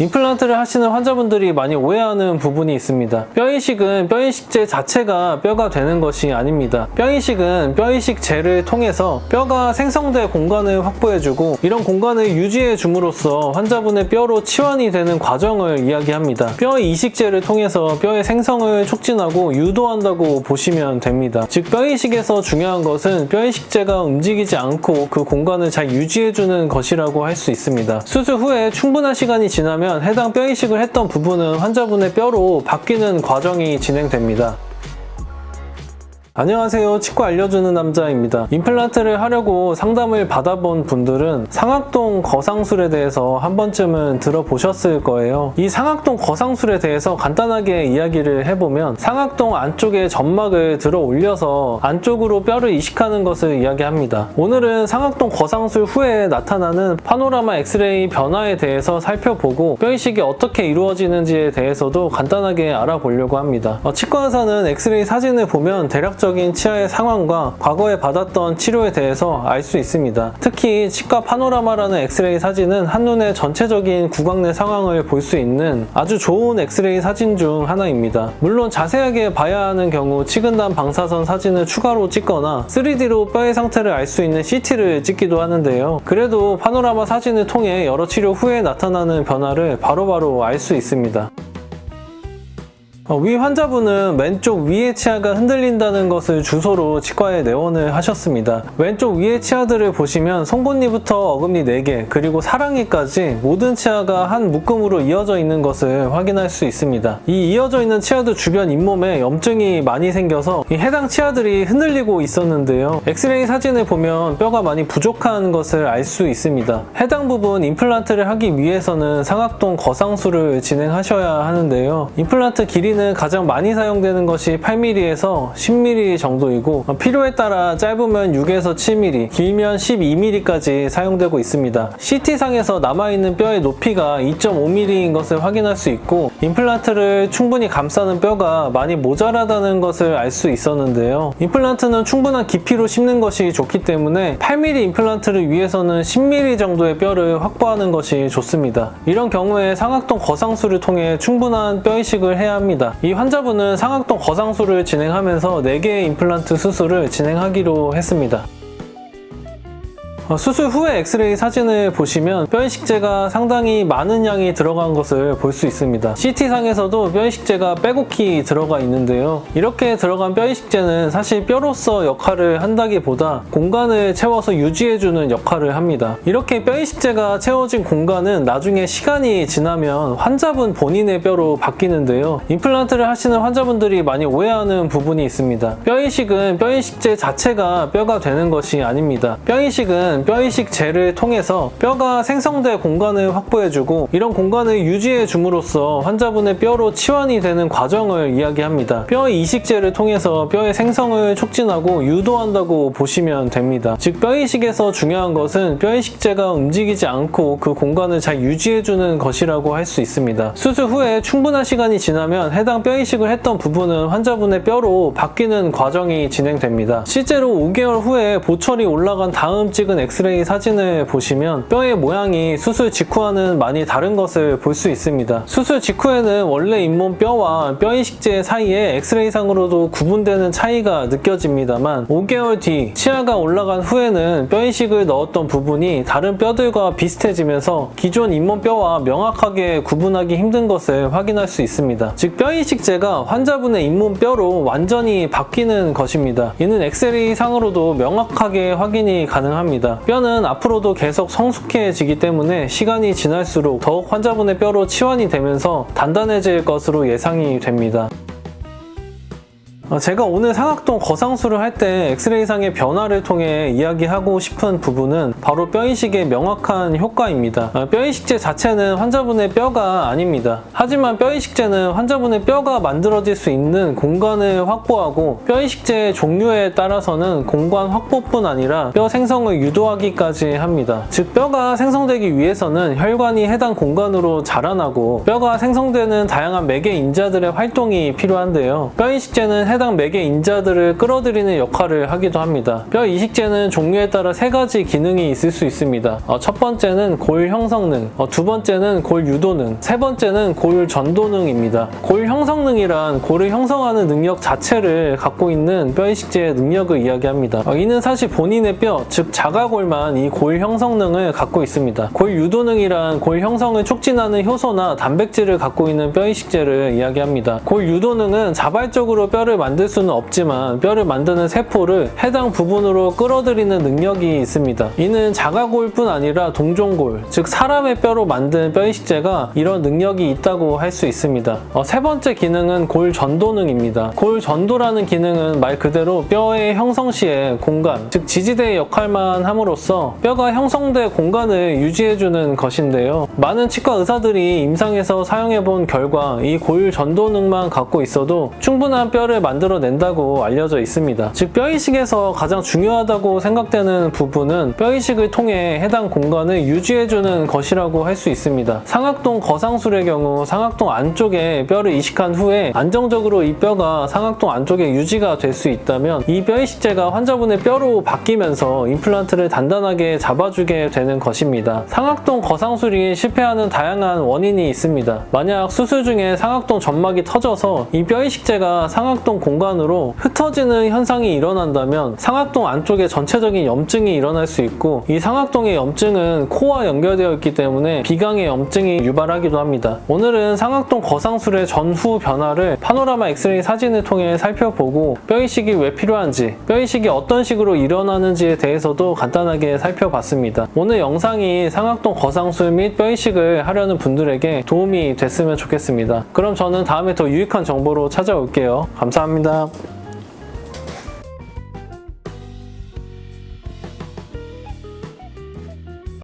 임플란트를 하시는 환자분들이 많이 오해하는 부분이 있습니다. 뼈 이식은 뼈 이식제 자체가 뼈가 되는 것이 아닙니다. 뼈 이식은 뼈 이식 제를 통해서 뼈가 생성될 공간을 확보해주고 이런 공간을 유지해 줌으로써 환자분의 뼈로 치환이 되는 과정을 이야기합니다. 뼈 이식제를 통해서 뼈의 생성을 촉진하고 유도한다고 보시면 됩니다. 즉 뼈 이식에서 중요한 것은 뼈 이식제가 움직이지 않고 그 공간을 잘 유지해주는 것이라고 할 수 있습니다. 수술 후에 충분한 시간이 지나면 해당 뼈이식을 했던 부분은 환자분의 뼈로 바뀌는 과정이 진행됩니다. 안녕하세요. 치과 알려주는 남자입니다. 임플란트를 하려고 상담을 받아본 분들은 상악동 거상술에 대해서 한 번쯤은 들어보셨을 거예요. 이 상악동 거상술에 대해서 간단하게 이야기를 해보면 상악동 안쪽에 점막을 들어 올려서 안쪽으로 뼈를 이식하는 것을 이야기합니다. 오늘은 상악동 거상술 후에 나타나는 파노라마 엑스레이 변화에 대해서 살펴보고 뼈 이식이 어떻게 이루어지는지에 대해서도 간단하게 알아보려고 합니다. 어, 치과 의사는 엑스레이 사진을 보면 대략적 인 치아의 상황과 과거에 받았던 치료에 대해서 알 수 있습니다. 특히 치과 파노라마라는 엑스레이 사진은 한눈에 전체적인 구강 내 상황을 볼 수 있는 아주 좋은 엑스레이 사진 중 하나입니다. 물론 자세하게 봐야 하는 경우 치근단 방사선 사진을 추가로 찍거나 3D로 뼈의 상태를 알 수 있는 CT를 찍기도 하는데요. 그래도 파노라마 사진을 통해 여러 치료 후에 나타나는 변화를 바로바로 알 수 있습니다. 어, 위 환자분은 왼쪽 위의 치아가 흔들린다는 것을 주소로 치과에 내원을 하셨습니다. 왼쪽 위의 치아들을 보시면 송곳니부터 어금니 4개, 그리고 사랑니까지 모든 치아가 한 묶음으로 이어져 있는 것을 확인할 수 있습니다. 이 이어져 있는 치아들 주변 잇몸에 염증이 많이 생겨서 이 해당 치아들이 흔들리고 있었는데요. 엑스레이 사진을 보면 뼈가 많이 부족한 것을 알 수 있습니다. 해당 부분 임플란트를 하기 위해서는 상악동 거상술을 진행하셔야 하는데요. 임플란트 길이는 가장 많이 사용되는 것이 8mm에서 10mm 정도이고 어, 필요에 따라 짧으면 6에서 7mm, 길면 12mm까지 사용되고 있습니다. CT상에서 남아있는 뼈의 높이가 2.5mm인 것을 확인할 수 있고 임플란트를 충분히 감싸는 뼈가 많이 모자라다는 것을 알 수 있었는데요. 임플란트는 충분한 깊이로 심는 것이 좋기 때문에 8mm 임플란트를 위해서는 10mm 정도의 뼈를 확보하는 것이 좋습니다. 이런 경우에 상악동 거상술을 통해 충분한 뼈 이식을 해야 합니다. 이 환자분은 상악동 거상술을 진행하면서 4개의 임플란트 수술을 진행하기로 했습니다. 어, 수술 후에 엑스레이 사진을 보시면 뼈 이식제가 상당히 많은 양이 들어간 것을 볼 수 있습니다. CT상에서도 뼈 이식제가 빼곡히 들어가 있는데요. 이렇게 들어간 뼈 이식제는 사실 뼈로서 역할을 한다기보다 공간을 채워서 유지해주는 역할을 합니다. 이렇게 뼈 이식제가 채워진 공간은 나중에 시간이 지나면 환자분 본인의 뼈로 바뀌는데요. 임플란트를 하시는 환자분들이 많이 오해하는 부분이 있습니다. 뼈 이식은 뼈 이식제 자체가 뼈가 되는 것이 아닙니다. 뼈 이식은 뼈이식 제를 통해서 뼈가 생성될 공간을 확보해주고 이런 공간을 유지해 줌으로써 환자분의 뼈로 치환이 되는 과정을 이야기합니다. 뼈 이식제를 통해서 뼈의 생성을 촉진하고 유도한다고 보시면 됩니다. 즉 뼈이식에서 중요한 것은 뼈이식제가 움직이지 않고 그 공간을 잘 유지해주는 것이라고 할 수 있습니다. 수술 후에 충분한 시간이 지나면 해당 뼈이식을 했던 부분은 환자분의 뼈로 바뀌는 과정이 진행됩니다. 실제로 5개월 후에 보철이 올라간 다음 찍은 엑스레이 사진을 보시면 뼈의 모양이 수술 직후와는 많이 다른 것을 볼 수 있습니다. 수술 직후에는 원래 잇몸 뼈와 뼈 이식제 사이에 엑스레이상으로도 구분되는 차이가 느껴집니다만 5개월 뒤 치아가 올라간 후에는 뼈 이식을 넣었던 부분이 다른 뼈들과 비슷해지면서 기존 잇몸 뼈와 명확하게 구분하기 힘든 것을 확인할 수 있습니다. 즉 뼈 이식제가 환자분의 잇몸 뼈로 완전히 바뀌는 것입니다. 이는 엑스레이 상으로도 명확하게 확인이 가능합니다. 뼈는 앞으로도 계속 성숙해지기 때문에 시간이 지날수록 더욱 환자분의 뼈로 치환이 되면서 단단해질 것으로 예상이 됩니다. 어, 제가 오늘 상악동 거상술을 할때 엑스레이상의 변화를 통해 이야기하고 싶은 부분은 바로 뼈이식의 명확한 효과입니다. 어, 뼈이식제 자체는 환자분의 뼈가 아닙니다. 하지만 뼈이식제는 환자분의 뼈가 만들어질 수 있는 공간을 확보하고 뼈이식제의 종류에 따라서는 공간 확보뿐 아니라 뼈 생성을 유도하기까지 합니다. 즉 뼈가 생성되기 위해서는 혈관이 해당 공간으로 자라나고 뼈가 생성되는 다양한 매개 인자들의 활동이 필요한데요. 뼈이식제는 해당 해당 매개 인자들을 끌어들이는 역할을 하기도 합니다. 뼈 이식제는 종류에 따라 세 가지 기능이 있을 수 있습니다. 어, 첫 번째는 골 형성능, 어, 두 번째는 골 유도능, 세 번째는 골 전도능입니다. 골 형성능이란 골을 형성하는 능력 자체를 갖고 있는 뼈 이식제의 능력을 이야기합니다. 어, 이는 사실 본인의 뼈, 즉 자가골만 이 골 형성능을 갖고 있습니다. 골 유도능이란 골 형성을 촉진하는 효소나 단백질을 갖고 있는 뼈 이식제를 이야기합니다. 골 유도능은 자발적으로 뼈를 만들 수는 없지만 뼈를 만드는 세포를 해당 부분으로 끌어들이는 능력이 있습니다. 이는 자가골뿐 아니라 동종골, 즉 사람의 뼈로 만든 뼈 이식제가 이런 능력이 있다고 할 수 있습니다. 어, 세 번째 기능은 골 전도능입니다. 골 전도라는 기능은 말 그대로 뼈의 형성 시에 공간, 즉 지지대의 역할만 함으로써 뼈가 형성된 공간을 유지해주는 것인데요. 많은 치과 의사들이 임상에서 사용해본 결과 이 골 전도능만 갖고 있어도 충분한 뼈를 만들어낸다고 알려져 있습니다. 즉 뼈이식에서 가장 중요하다고 생각되는 부분은 뼈이식을 통해 해당 공간을 유지해주는 것이라고 할 수 있습니다. 상악동 거상술의 경우 상악동 안쪽에 뼈를 이식한 후에 안정적으로 이 뼈가 상악동 안쪽에 유지가 될 수 있다면 이 뼈이식제가 환자분의 뼈로 바뀌면서 임플란트를 단단하게 잡아주게 되는 것입니다. 상악동 거상술이 실패하는 다양한 원인이 있습니다. 만약 수술 중에 상악동 점막이 터져서 이 뼈이식제가 상악동 공간으로 흩어지는 현상이 일어난다면 상악동 안쪽에 전체적인 염증이 일어날 수 있고 이 상악동의 염증은 코와 연결되어 있기 때문에 비강의 염증이 유발하기도 합니다. 오늘은 상악동 거상술의 전후 변화를 파노라마 엑스레이 사진을 통해 살펴보고 뼈 이식이 왜 필요한지, 뼈 이식이 어떤 식으로 일어나는지에 대해서도 간단하게 살펴봤습니다. 오늘 영상이 상악동 거상술 및 뼈 이식을 하려는 분들에게 도움이 됐으면 좋겠습니다. 그럼 저는 다음에 더 유익한 정보로 찾아올게요. 감사합니다.